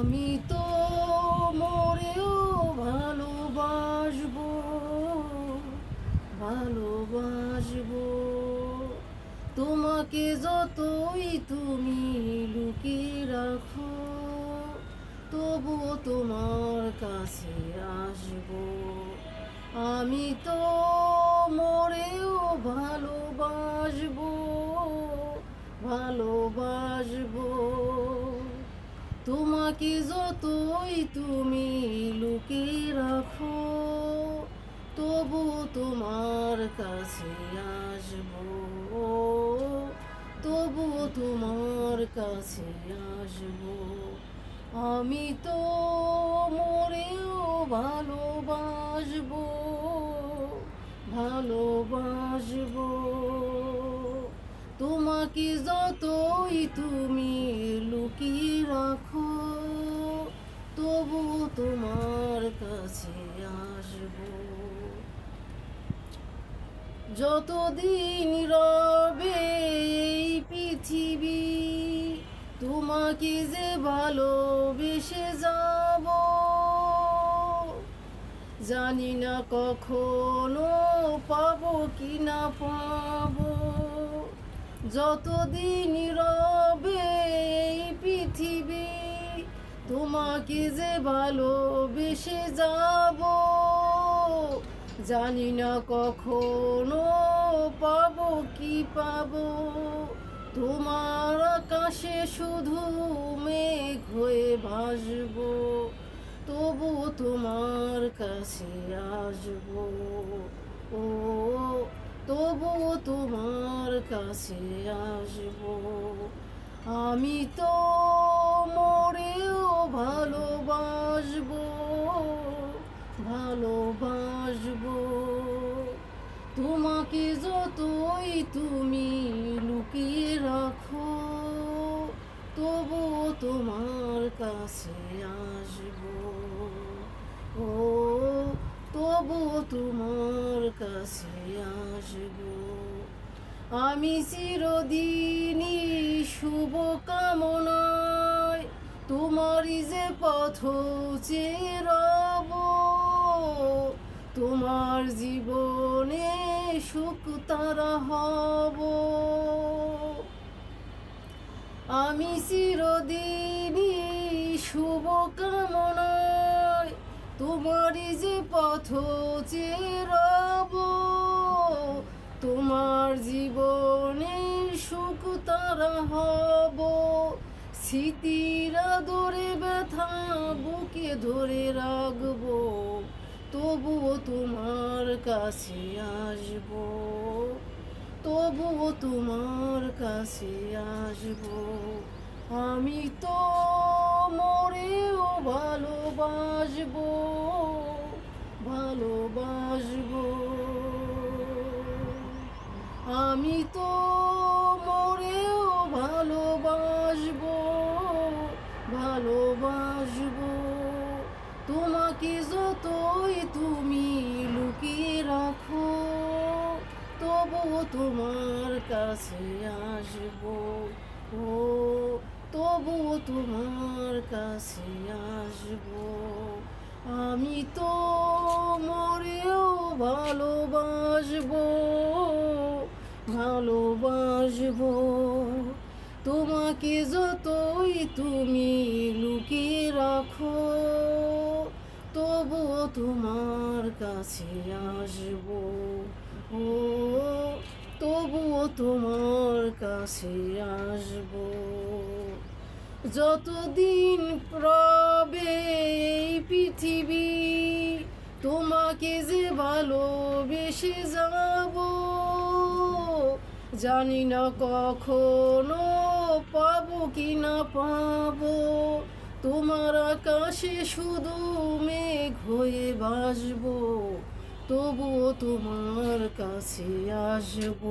আমি তো মরেও ভালোবাসবো ভালোবাসবো। তোমাকে যতই তুমি লুকিয়ে রাখো তবুও তোমার কাছে আসব। আমি তো মরেও ভালোবাসবো ভালোবাসবো। তোমাকে যতই তুমি লুকিয়ে রাখো, তবু তোমার কাছে আসব। তবু তোমার কাছে আসব। আমি তো মরেও ভালোবাসবো ভালোবাসবো। তোমাকে যতই তুমি লুকিয়ে রাখো, তবু তোমার কাছে আসব। যতদিন রবে পৃথিবী, তোমাকে যে ভালোবেসে যাব, জানি না কখনো পাবো কি না পাবো। যতদিন রবে পৃথিবী, তোমাকে যে ভালোবেসে যাব, জানি না কখনো পাবো কি পাবো। তোমার আকাশে শুধু মেঘ হয়ে ভাসবো, তবু তোমার কাছে আসব। ও তবু তোমার কাছে আসব। আমি তো মরেও ভালোবাসবো ভালোবাসবো। তোমাকে যতই তুমি লুকিয়ে রাখো তবু তোমার কাছে আসব। ও তবু তোমার আমি চিরদিনই শুভ কামনায় তোমারই যে পথ চেয়ে রব, তোমার জীবনে সুখ তারা হব। আমি চিরদিনই শুভ কামনায় তোমারই যে পথ চেয়ে রব, তোমার জীবনে সুখ তারা হব। স্মৃতিরা ধরে ব্যথা বুকে ধরে রাখব, তবুও তোমার কাছে আসব। তবুও তোমার কাছে আসব। আমি তো মরেও ভালোবাসবো। ভালোবাসবো। আমি তো মরেও ভালোবাসবো ভালোবাসবো। তোমাকে যতই তুমি লুকিয়ে রাখো, তবুও তোমার কাছে আসব। ও, তবুও তোমার কাছে আসব। আমি তো ভালোবাসবো ভালোবাসবো। তোমাকে যতই তুমি লুকিয়ে রাখো তবুও তোমার কাছে আসব। ও তবুও তোমার কাছে আসব। যতদিন রবে এই পৃথিবী তোমাকে যে ভালোবেসে যাব, জানি না কখনো পাবো কি না পাবো। তোমার আকাশে শুধু মেঘ হয়ে ভাসবো তবুও তোমার কাছে আসব।